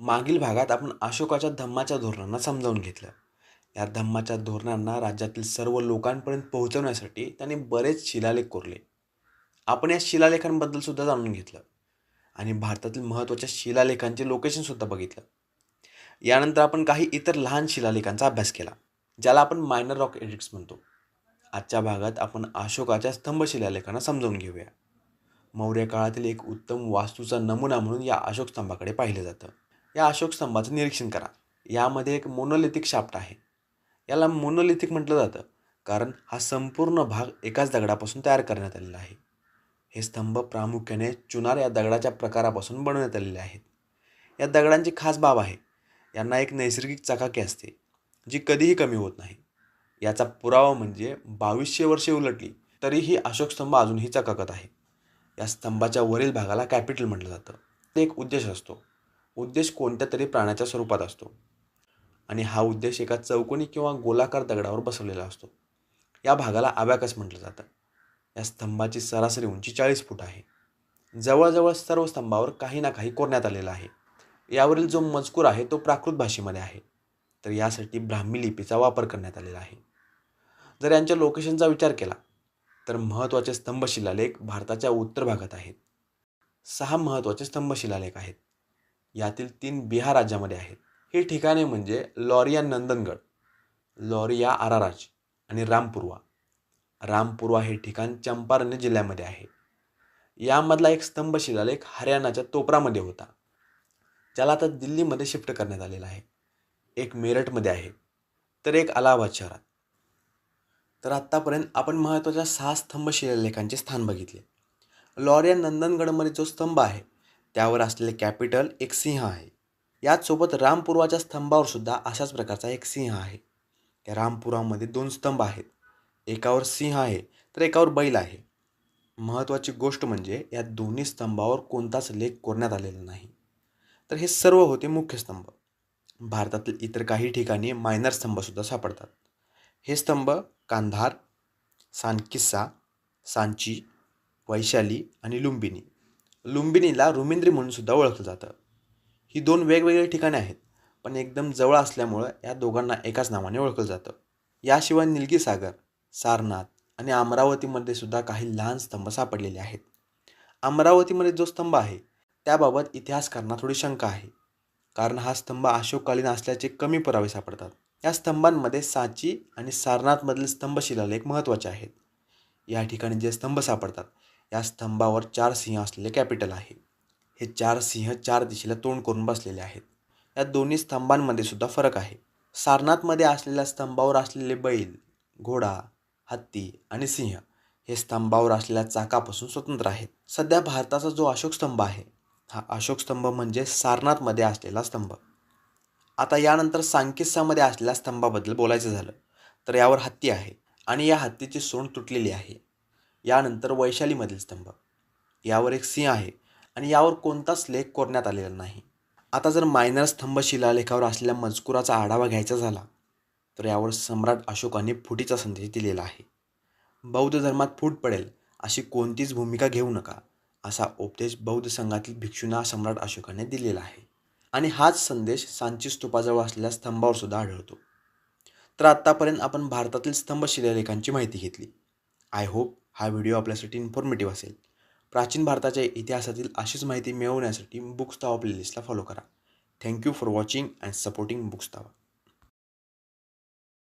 मागील भागात आपण अशोकाच्या धम्माच्या धोरणांना समजावून घेतलं. या धम्माच्या धोरणांना राज्यातील सर्व लोकांपर्यंत पोहोचवण्यासाठी त्यांनी बरेच शिलालेख कोरले. आपण या शिलालेखांबद्दल सुद्धा जाणून घेतलं. आणि भारतातील महत्त्वाच्या शिलालेखांचे लोकेशनसुद्धा बघितलं. यानंतर आपण काही इतर लहान शिलालेखांचा अभ्यास केला ज्याला आपण मायनर रॉक एडिक्स म्हणतो. आजच्या भागात आपण अशोकाच्या स्तंभ शिलालेखांना समजावून घेऊया. मौर्य काळातील एक उत्तम वास्तूचा नमुना म्हणून या अशोक स्तंभाकडे पाहिलं जातं. या अशोक स्तंभाचं निरीक्षण करा. यामध्ये एक मोनोलिथिक शाफ्ट आहे. याला मोनोलिथिक म्हटलं जातं. कारण हा संपूर्ण भाग एकाच दगडापासून तयार करण्यात आलेला आहे. हे स्तंभ प्रामुख्याने चुनार या दगडाच्या प्रकारापासून बनवण्यात आलेले आहेत. या दगडांची खास बाब आहे. यांना एक नैसर्गिक चकाकी असते जी कधीही कमी होत नाही. याचा पुरावा म्हणजे बावीसशे वर्षे उलटली तरीही अशोक स्तंभ अजूनही चकाकत आहे. या स्तंभाच्या वरील भागाला कॅपिटल म्हटलं जातं. ते एक उद्देश असतो. उद्देश कोणत्या तरी प्राण्याच्या स्वरूपात असतो. आणि हा उद्देश एका चौकोनी किंवा गोलाकार दगडावर बसवलेला असतो. या भागाला आबॅकस म्हटलं जातं. या स्तंभाची सरासरी उंची चाळीस फूट आहे. जवळजवळ सर्व स्तंभावर काही ना काही कोरण्यात आलेला आहे. यावरील जो मजकूर आहे तो प्राकृत भाषेमध्ये आहे. तर यासाठी ब्राह्मी लिपीचा वापर करण्यात आलेला आहे. जर यांच्या लोकेशनचा विचार केला तर महत्त्वाचे स्तंभ शिलालेख भारताच्या उत्तर भागात आहेत. सहा महत्त्वाचे स्तंभ शिलालेख आहेत. यातील तीन बिहार राज्यामध्ये आहेत. ही ठिकाणे म्हणजे लॉरिया नंदनगड लॉरिया आराराज आणि रामपुरवा. रामपुरवा हे ठिकाण चंपारण्य जिल्ह्यामध्ये आहे. यामधला एक स्तंभ शिलालेख हरियाणाच्या तोपरामध्ये होता. ज्याला आता दिल्लीमध्ये शिफ्ट करण्यात आलेला आहे. एक मेरठमध्ये आहे. तर एक अलाहाबाद शहरात. तर आत्तापर्यंत आपण महत्त्वाच्या सहा स्तंभ शिलालेखांचे स्थान बघितले. लॉरिया नंदनगडमध्ये जो स्तंभ आहे त्यावर असलेले कॅपिटल एक सिंह आहे. याचसोबत रामपुराच्या स्तंभावर सुद्धा अशाच प्रकारचा एक सिंह आहे. या रामपुरामध्ये दोन स्तंभ आहेत. एकावर सिंह आहे तर एकावर बैल आहे. महत्त्वाची गोष्ट म्हणजे या दोन्ही स्तंभावर कोणताच लेख कोरण्यात आलेला नाही. तर हे सर्व होते मुख्य स्तंभ. भारतातील इतर काही ठिकाणी मायनर स्तंभसुद्धा सापडतात. हे स्तंभ कांधार सानकिस्सा सांची वैशाली आणि लुंबिनी. लुंबिनीला रुमिंद्री म्हणून सुद्धा ओळखलं जातं. ही दोन वेगवेगळी ठिकाणे आहेत पण एकदम जवळ असल्यामुळं या दोघांना एकाच नावाने ओळखलं जातं. याशिवाय निलगी सागर सारनाथ आणि अमरावतीमध्ये सुद्धा काही लहान स्तंभ सापडलेले आहेत. अमरावतीमध्ये जो स्तंभ आहे त्याबाबत इतिहासकारांना थोडी शंका आहे कारण हा स्तंभ अशोककालीन असल्याचे कमी पुरावे सापडतात. या स्तंभांमध्ये साची आणि सारनाथमधील स्तंभ शिलालेख महत्त्वाचे आहेत. या ठिकाणी जे स्तंभ सापडतात या स्तंभावर चार सिंह असलेले कॅपिटल आहे. हे चार सिंह चार दिशेला तोंड करून बसलेले आहेत. या दोन्ही स्तंभांमध्ये सुद्धा फरक आहे. सारनाथमध्ये असलेल्या स्तंभावर असलेले बैल घोडा हत्ती आणि सिंह हे स्तंभावर असलेल्या चाकापासून स्वतंत्र आहेत. सध्या भारताचा जो अशोक स्तंभ आहे हा अशोक स्तंभ म्हणजे सारनाथमध्ये असलेला स्तंभ. आता यानंतर सांकिस्सामध्ये असलेल्या स्तंभाबद्दल बोलायचं झालं तर यावर हत्ती आहे आणि या हत्तीची सोंड तुटलेली आहे. यानंतर वैशालीमधील स्तंभ. यावर एक सिंह आहे आणि यावर कोणताच लेख कोरण्यात आलेला नाही. आता जर मायनर स्तंभ शिलालेखावर असलेल्या मजकुराचा आढावा घ्यायचा झाला तर यावर सम्राट अशोकाने फुटीचा संदेश दिलेला आहे. बौद्ध धर्मात फूट पडेल अशी कोणतीच भूमिका घेऊ नका असा उपदेश बौद्ध संघातील भिक्षूंना सम्राट अशोकाने दिलेला आहे. आणि हाच संदेश सांची स्तूपाजवळ असलेल्या स्तंभावर सुद्धा आढळतो. तर आत्तापर्यंत आपण भारतातील स्तंभ शिलालेखांची माहिती घेतली. आय होप हा व्हिडिओ आपल्यासाठी इन्फॉर्मेटिव्ह असेल. प्राचीन भारताच्या इतिहासातील अशीच माहिती मिळवण्यासाठी बुक्स तावा प्लेलिस्टला फॉलो करा. Thank you for watching and supporting books तावा